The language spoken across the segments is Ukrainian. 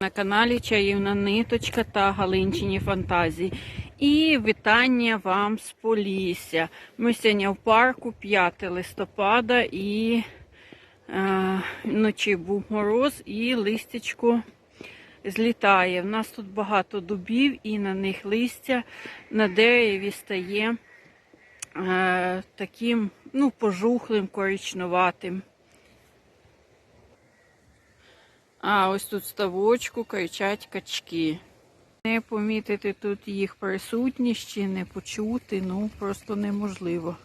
На каналі Чаївна Ниточка та Галинчині Фантазії. І вітання вам з Полісся. Ми сьогодні в парку 5 листопада і е, вночі був мороз і листячко злітає. В нас тут багато дубів і на них листя на дереві стає е, таким ну, пожухлим, коричнуватим. А ось тут ставочку кричать качки. Не помітити тут їх присутність чи не почути, ну просто неможливо.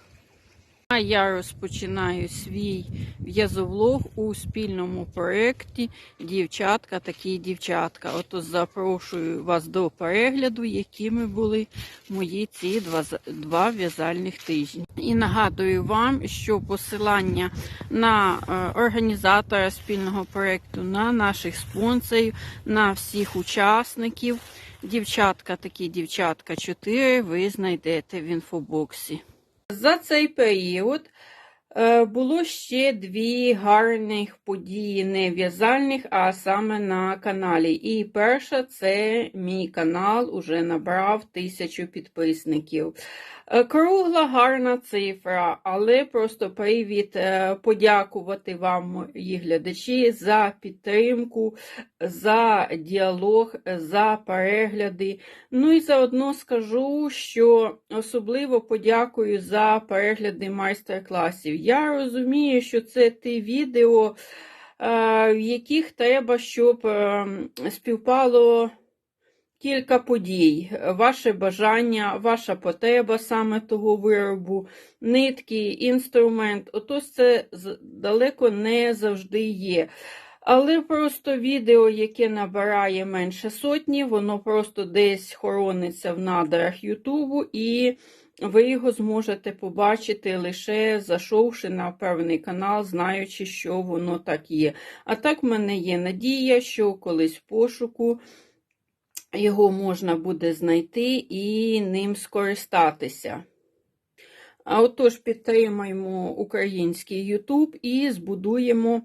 А я розпочинаю свій в'язовлог у спільному проєкті Дівчатка такі дівчатка. Ото запрошую вас до перегляду, якими були мої ці два, два в'язальних тижні. І нагадую вам, що посилання на е, організатора спільного проєкту, на наших спонсорів, на всіх учасників. Дівчатка такі дівчатка 4 ви знайдете в інфобоксі. За цей період було ще дві гарних події, не в'язальних, а саме на каналі. І перша це мій канал уже набрав тисячу підписників. Е, Кругла гарна цифра, але просто привід е, подякувати вам, мої глядачі, за підтримку, за діалог, за перегляди. Ну і заодно скажу, що особливо подякую за перегляди майстер-класів. Я розумію, що це ті відео, е, в яких треба, щоб е, співпало кілька подій. Ваше бажання, ваша потреба саме того виробу, нитки, інструмент. Отож це далеко не завжди є. Але просто відео, яке набирає менше сотні, воно просто десь хорониться в надрах Ютубу, і ви його зможете побачити лише зайшовши на певний канал, знаючи, що воно так є. А так в мене є надія, що колись в пошуку його можна буде знайти і ним скористатися. А отож підтримаємо український YouTube і збудуємо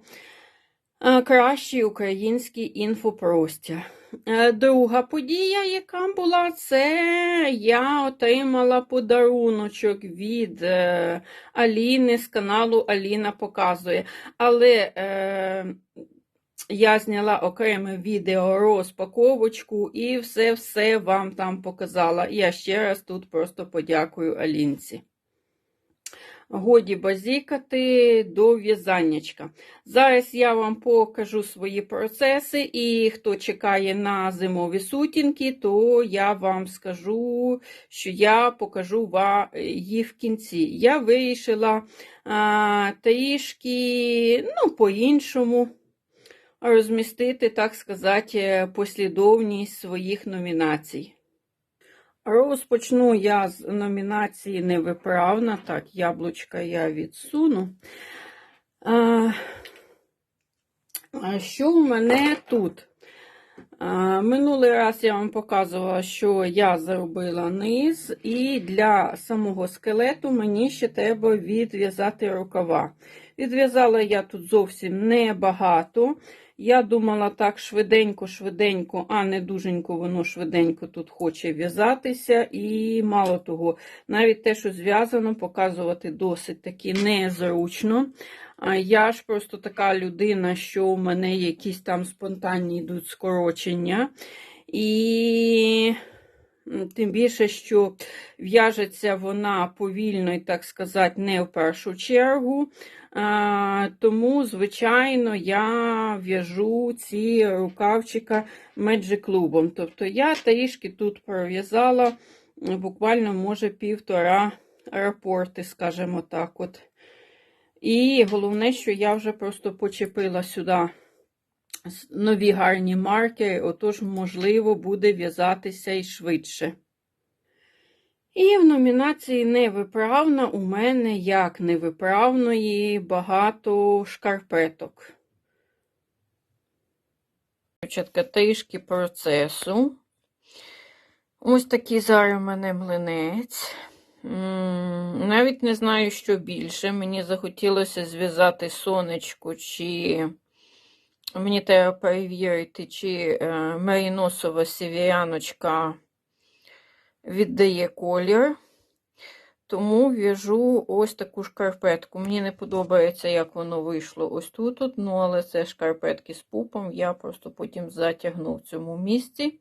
кращий український інфопростір. Е, Друга подія, яка була, це я отримала подаруночок від е, Аліни з каналу Аліна показує. Але е, я зняла окреме відео розпаковочку і все-все вам там показала. Я ще раз тут просто подякую Алінці. Годі базікати до в'язаннячка. Зараз я вам покажу свої процеси, і хто чекає на зимові сутінки, то я вам скажу, що я покажу їх в кінці. Я вирішила а, трішки ну, по-іншому розмістити, так сказати, послідовність своїх номінацій. Розпочну я з номінації невиправна. Так, яблучка я відсуну. А, що в мене тут? А, Минулий раз я вам показувала, що я зробила низ, і для самого скелету мені ще треба відв'язати рукава. Відв'язала я тут зовсім небагато. Я думала так швиденько-швиденько, а не дуженько воно швиденько тут хоче в'язатися. І мало того, навіть те, що зв'язано, показувати досить таки незручно. Я ж просто така людина, що у мене якісь там спонтанні йдуть скорочення. І тим більше, що в'яжеться вона повільно і, так сказати, не в першу чергу. Тому, звичайно, я в'яжу ці рукавчика меджиклубом. Тобто я трішки тут пров'язала буквально, може, півтора рапорти, скажімо так. от. І головне, що я вже просто почепила сюди нові гарні маркери, отож, можливо, буде в'язатися і швидше. І в номінації невиправна у мене, як невиправної, багато шкарпеток. Дівчатка, трішки процесу. Ось такий зараз у мене млинець. Навіть не знаю, що більше. Мені захотілося зв'язати сонечко чи Мені треба перевірити, чи е, меріносова сівіряночка віддає колір. Тому в'яжу ось таку шкарпетку. Мені не подобається, як воно вийшло ось тут, от, ну, але це шкарпетки з пупом. Я просто потім затягну в цьому місці.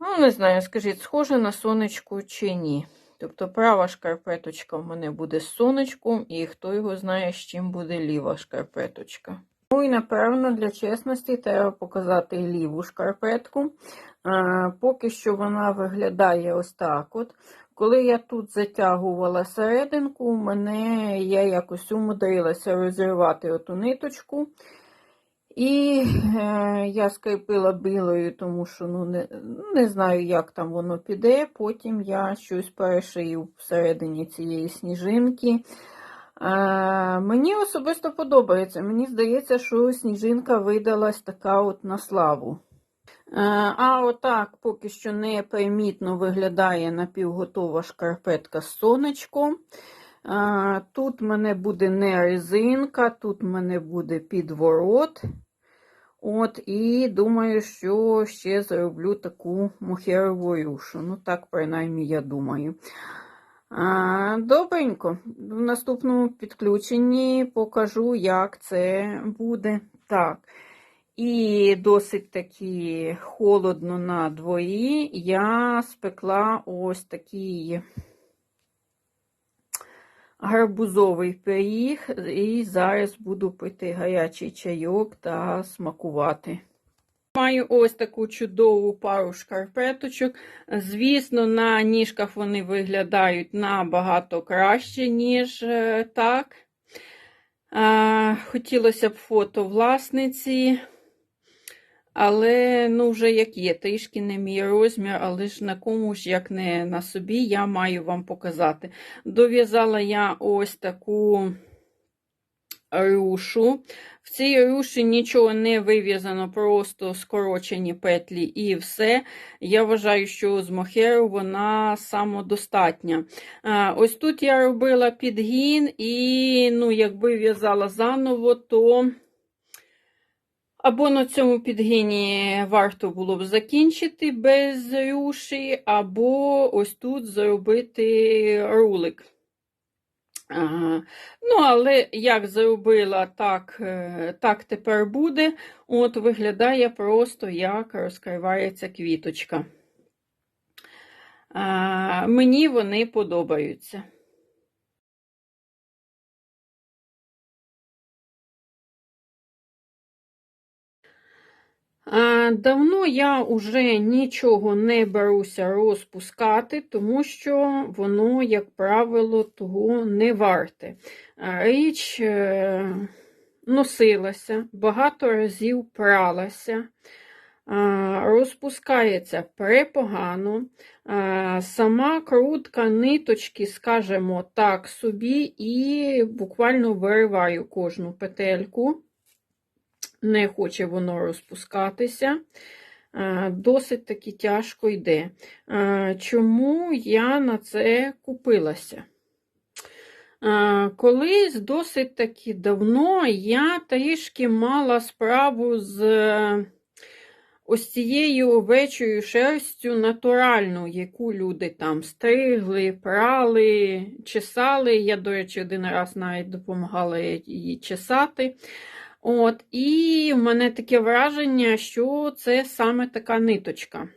Ну, не знаю, скажіть, схоже на сонечку чи ні. Тобто права шкарпеточка в мене буде з сонечком, і хто його знає, з чим буде ліва шкарпеточка. Ну і, напевно, для чесності треба показати ліву шкарпетку. Поки що вона виглядає ось так. от. Коли я тут затягувала серединку, мене я якось умудрилася розірвати оту ниточку. І е, я скріпила білою, тому що ну, не, не знаю, як там воно піде. Потім я щось перешию всередині цієї сніжинки. Мені особисто подобається. Мені здається, що сніжинка видалась така от на славу. Е, а отак поки що непримітно виглядає напівготова шкарпетка з сонечком. Е, Тут в мене буде не резинка, тут в мене буде підворот. От, І думаю, що ще зроблю таку мухерову рюшу. Ну, так, принаймні, я думаю. Добренько. В наступному підключенні покажу, як це буде. Так. І досить таки холодно на дворі. Я спекла ось такий гарбузовий пиріг, і зараз буду пити гарячий чайок та смакувати. Маю ось таку чудову пару шкарпеточок. Звісно, на ніжках вони виглядають набагато краще, ніж е, так. Хотілося б фото власниці. Але, ну, вже як є, трішки не мій розмір, але ж на комусь, як не на собі, я маю вам показати. Дов'язала я ось таку рушу. В цій руші нічого не вив'язано, просто скорочені петлі і все. Я вважаю, що з мохеру вона самодостатня. Ось тут я робила підгін, і, ну, якби в'язала заново, то. Або на цьому підгині варто було б закінчити без рюші, або ось тут зробити рулик. Ну, але як зробила, так е, так тепер буде. От виглядає просто, як розкривається квіточка. Мені вони подобаються. Давно я вже нічого не беруся розпускати, тому що воно, як правило, того не варте. Річ е, носилася, багато разів пралася, розпускається препогано. Сама крутка ниточки, скажімо так, собі, і буквально вириваю кожну петельку не хоче воно розпускатися. Е, досить таки тяжко йде. Е, чому я на це купилася? Е, колись досить таки давно я трішки мала справу з ось цією овечою шерстю натуральну, яку люди там стригли, прали, чесали. Я, до речі, один раз навіть допомагала її чесати. От, І в мене таке враження, що це саме така ниточка.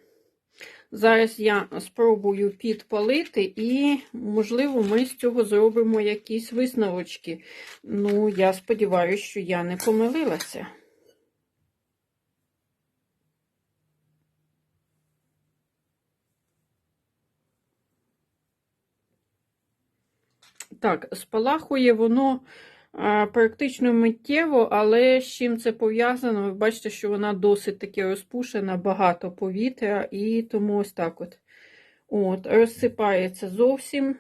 Зараз я спробую підпалити, і, можливо, ми з цього зробимо якісь висновочки. Ну, я сподіваюся, що я не помилилася. Так, спалахує воно практично миттєво, але з чим це пов'язано, ви бачите, що вона досить таки розпушена, багато повітря, і тому ось так от. От, Розсипається зовсім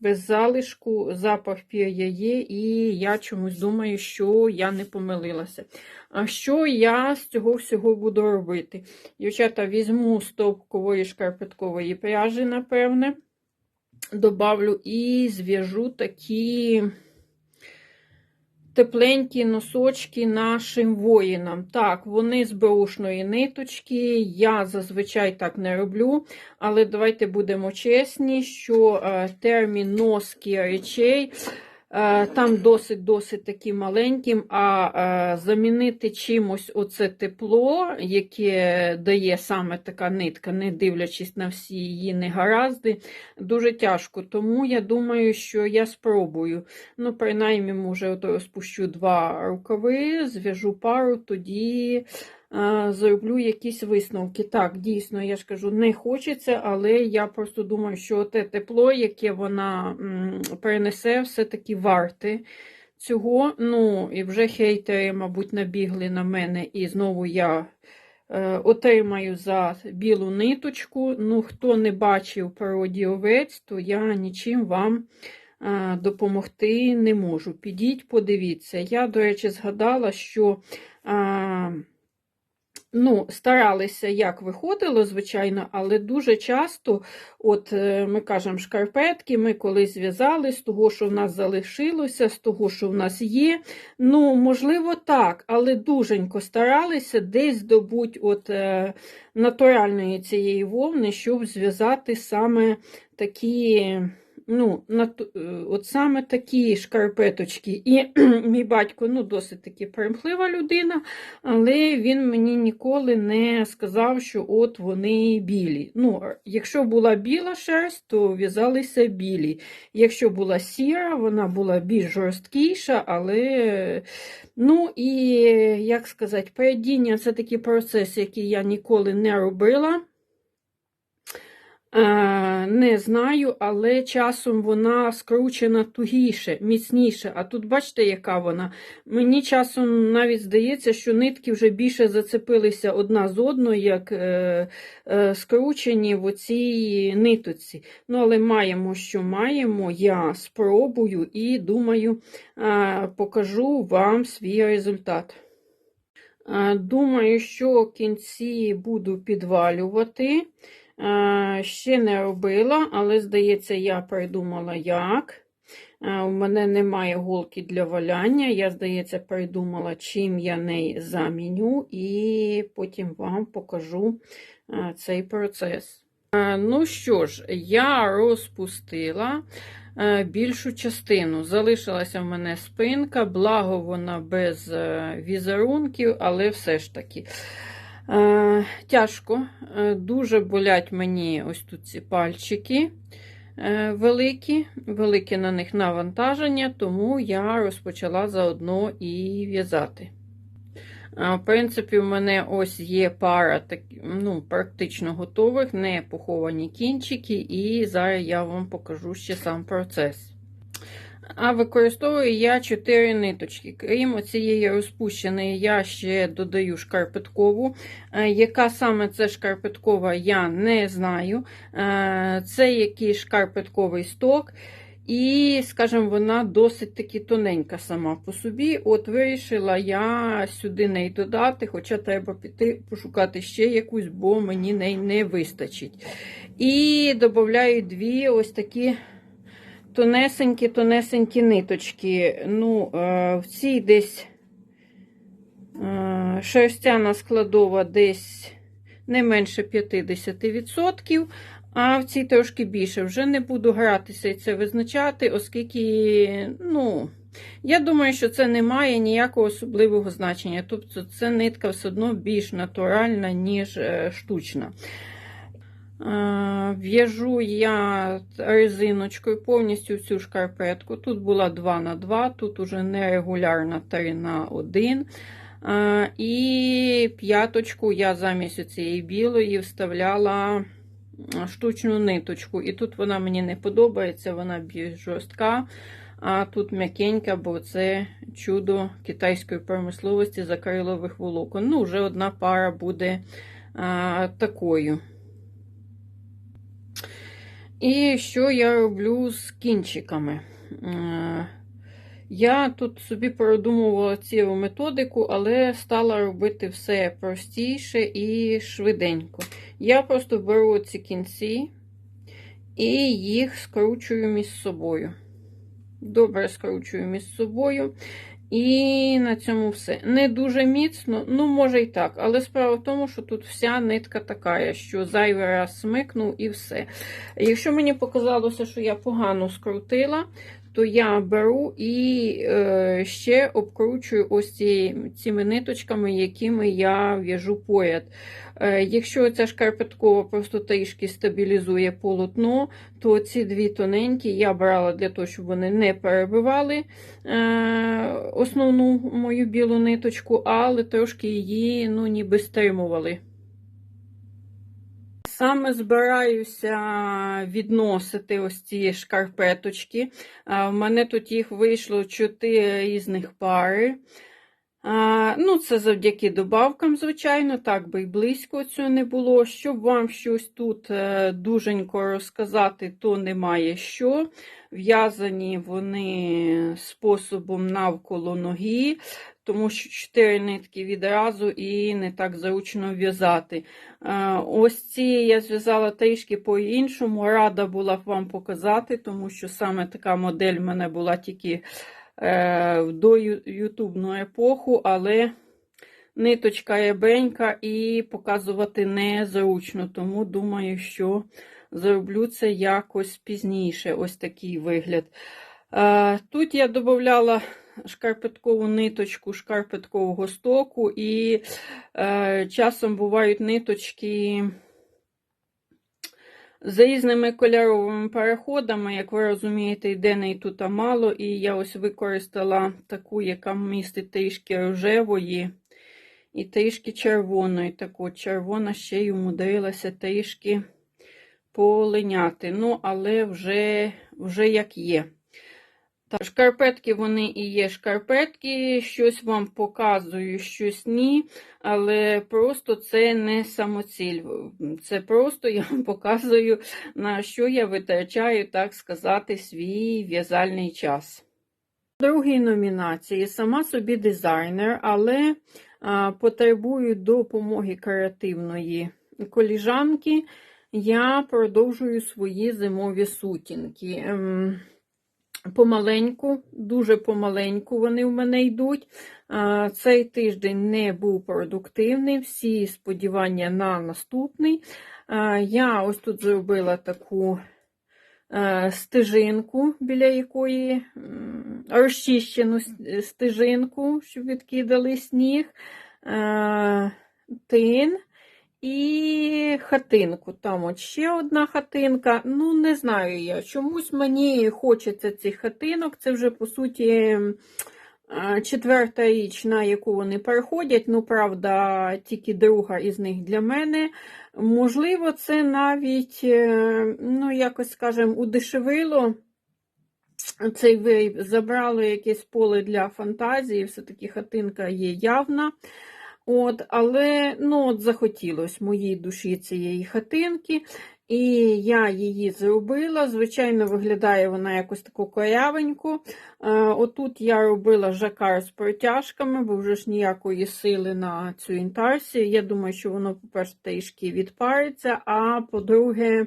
без залишку, запах пір'я є, і я чомусь думаю, що я не помилилася. А що я з цього всього буду робити? Дівчата, візьму стовпкової шкарпеткової пряжі, напевне, добавлю і зв'яжу такі тепленькі носочки нашим воїнам. Так, вони з беушної ниточки. Я зазвичай так не роблю, але давайте будемо чесні, що е, термін носки речей. Е, Там досить-досить такі маленьким, а е, замінити чимось оце тепло, яке дає саме така нитка, не дивлячись на всі її негаразди, дуже тяжко. Тому я думаю, що я спробую. Ну, принаймні, може, ото розпущу два рукави, зв'яжу пару, тоді зроблю якісь висновки. Так, дійсно, я ж кажу, не хочеться, але я просто думаю, що те тепло, яке вона перенесе, все-таки варте. Цього, ну, і вже хейтери, мабуть, набігли на мене, і знову я е, отримаю за білу ниточку. Ну, хто не бачив пародію овець, то я нічим вам е, допомогти не можу. Підіть, подивіться. Я, до речі, згадала, що. Ну, старалися, як виходило, звичайно, але дуже часто, от е, ми кажемо, шкарпетки, ми колись зв'язали з того, що в нас залишилося, з того, що в нас є. Ну, можливо, так, але дуженько старалися десь добуть от е, натуральної цієї вовни, щоб зв'язати саме такі. Ну, нат- е, от саме такі шкарпеточки. І мій батько ну, досить таки примхлива людина, але він мені ніколи не сказав, що от вони білі. Ну, якщо була біла шерсть, то в'язалися білі. Якщо була сіра, вона була більш жорсткіша, але, ну і, як сказати, передіння це такий процес, який я ніколи не робила. Е, Не знаю, але часом вона скручена тугіше, міцніше. А тут бачите, яка вона. Мені часом навіть здається, що нитки вже більше зацепилися одна з одною, як е, е, скручені в оцій нитоці. Ну, але маємо, що маємо. Я спробую і думаю, е, покажу вам свій результат. Е, Думаю, що кінці буду підвалювати. Е, Ще не робила, але, здається, я придумала як. Е, У мене немає голки для валяння. Я, здається, придумала, чим я неї заміню, і потім вам покажу е, цей процес. Ну що ж, я розпустила більшу частину. Залишилася в мене спинка, благо вона без візерунків, але все ж таки. Е, Тяжко, Е, дуже болять мені ось тут ці пальчики е, великі, велике на них навантаження, тому я розпочала заодно і в'язати. В принципі, в мене ось є пара так, ну, практично готових, не поховані кінчики, і зараз я вам покажу ще сам процес. А використовую я 4 ниточки. Крім цієї розпущеної, я ще додаю шкарпеткову. Е, Яка саме це шкарпеткова, я не знаю. Е, Це якийсь шкарпетковий сток. І, скажімо, вона досить таки тоненька сама по собі. От вирішила я сюди неї додати, хоча треба піти пошукати ще якусь, бо мені неї не вистачить. І додаю дві ось такі тонесенькі-тонесенькі ниточки. Ну, е, в цій десь е, шерстяна складова десь не менше 50%, а в цій трошки більше. Вже не буду гратися і це визначати, оскільки, ну, я думаю, що це не має ніякого особливого значення. Тобто, це нитка все одно більш натуральна, ніж е, штучна. В'яжу я резиночкою повністю всю шкарпетку. Тут була 2 на 2, тут уже нерегулярна 3 на 1. Е, І п'яточку я замість цієї білої вставляла штучну ниточку. І тут вона мені не подобається, вона більш жорстка. А тут м'якенька, бо це чудо китайської промисловості з акрилових волокон. Ну, вже одна пара буде а, такою. І що я роблю з кінчиками? Е, Я тут собі продумувала цілу методику, але стала робити все простіше і швиденько. Я просто беру ці кінці і їх скручую між собою. Добре скручую між собою. І на цьому все. Не дуже міцно, ну, може і так. Але справа в тому, що тут вся нитка така, що зайвий раз смикнув і все. Якщо мені показалося, що я погано скрутила, то я беру і е, ще обкручую ось ці, цими ниточками, якими я в'яжу поряд. Е, якщо ця шкарпеткова просто трішки стабілізує полотно, то ці дві тоненькі я брала для того, щоб вони не перебивали е, основну мою білу ниточку, але трошки її ну, ніби стримували. Саме збираюся відносити ось ці шкарпеточки. В мене тут їх вийшло 4 різних пари. Ну, Це завдяки добавкам, звичайно, так би і близько цього не було. Щоб вам щось тут е, дуженько розказати, то немає що. В'язані вони способом навколо ноги, тому що 4 нитки відразу і не так зручно в'язати. Е, Ось ці я зв'язала трішки по-іншому. Рада була вам показати, тому що саме така модель в мене була тільки е, до ютубну епоху, але ниточка ябенька і показувати незручно. Тому думаю, що зроблю це якось пізніше. Ось такий вигляд. Е, Тут я додавала шкарпеткову ниточку шкарпеткового стоку, і е, часом бувають ниточки з різними кольоровими переходами, як ви розумієте, і тут мало, і я ось використала таку, яка містить трішки рожевої і трішки червоної. Так от червона ще й умудрилася трішки полиняти. Ну, але вже, вже як є. Так, шкарпетки вони і є шкарпетки, щось вам показую, щось ні, але просто це не самоціль. Це просто я вам показую, на що я витрачаю, так сказати, свій в'язальний час. Другій номінації сама собі дизайнер, але а, потребую допомоги креативної коліжанки. Я продовжую свої зимові сутінки. Помаленьку, дуже помаленьку вони в мене йдуть. Цей тиждень не був продуктивний, всі сподівання на наступний. Я ось тут зробила таку е, стежинку, біля якої розчищену стежинку, щоб відкидали сніг, тин. І хатинку. Там от ще одна хатинка. Ну, не знаю я. Чомусь мені хочеться цих хатинок. Це вже, по суті, четверта річ, на яку вони переходять. Ну, правда, тільки друга із них для мене. Можливо, це навіть, е, ну, якось, скажімо, удешевило. Цей виріб забрало якесь поле для фантазії, все-таки хатинка є явна. От, але ну, от захотілося моїй душі цієї хатинки, і я її зробила. Звичайно, виглядає вона якось таку корявеньку. Е, отут я робила жакар з протяжками, бо вже ж ніякої сили на цю інтарсію. Я думаю, що воно, по-перше, трішки відпариться, а по-друге,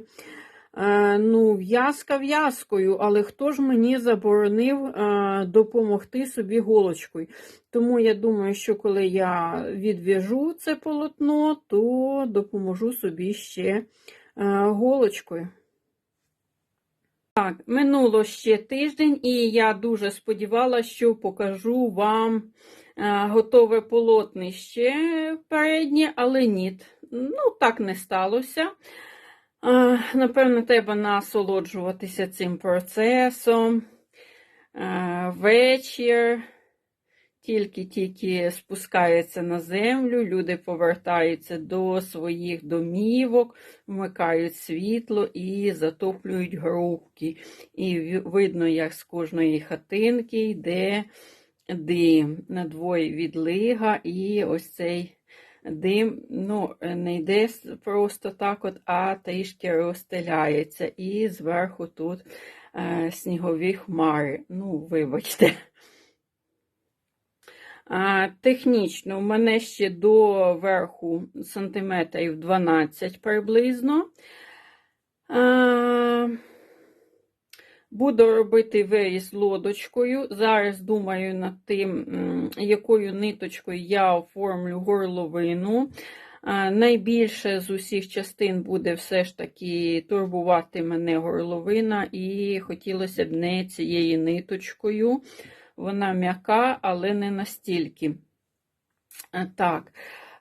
Ну, в'язка в'язкою, але хто ж мені заборонив е, допомогти собі голочкою? Тому я думаю, що коли я відв'яжу це полотно, то допоможу собі ще е, голочкою. Так, минуло ще тиждень, і я дуже сподівалася, що покажу вам е, готове полотнище переднє, але ні. Ну, так не сталося. Напевно, треба насолоджуватися цим процесом. Вечір. Тільки-тільки спускається на землю, люди повертаються до своїх домівок, вмикають світло і затоплюють грубки. І видно, як з кожної хатинки йде дим. Надвоє відлига, і ось цей дим ну, не йде просто так, от, а трішки розстеляється. І зверху тут е, снігові хмари. Ну, вибачте. А, технічно, у мене ще до верху сантиметрів 12 приблизно. А, Буду робити виріз лодочкою. Зараз думаю над тим, якою ниточкою я оформлю горловину. Найбільше з усіх частин буде все ж таки турбувати мене горловина, і хотілося б не цією ниточкою. Вона м'яка, але не настільки. Так.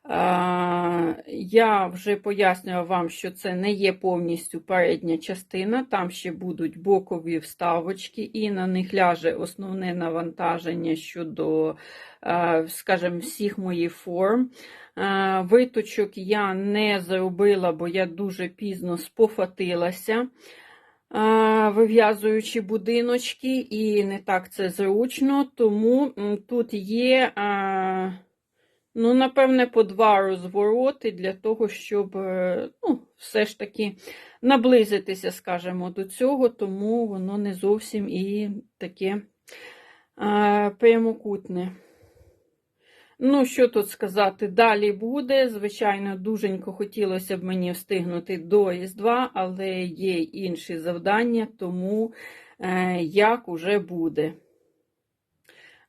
А, Я вже пояснювала вам, що це не є повністю передня частина, там ще будуть бокові вставочки, і на них ляже основне навантаження щодо, е, скажімо, всіх моїх форм. Е, Виточок я не зробила, бо я дуже пізно спофатилася, е, вив'язуючи будиночки, і не так це зручно, тому тут є. Ну, напевне, по два розвороти для того, щоб е, ну, все ж таки наблизитися, скажімо, до цього, тому воно не зовсім і таке е, прямокутне. Ну, що тут сказати, далі буде. Звичайно, дуженько хотілося б мені встигнути до Різдва, але є інші завдання, тому е, як уже буде.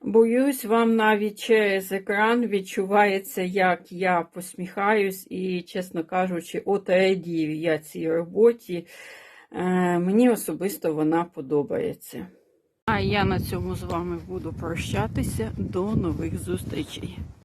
Боюсь, вам навіть через екран відчувається, як я посміхаюсь, і, чесно кажучи, от радію я цій роботі. Е, Мені особисто вона подобається. А я на цьому з вами буду прощатися. До нових зустрічей.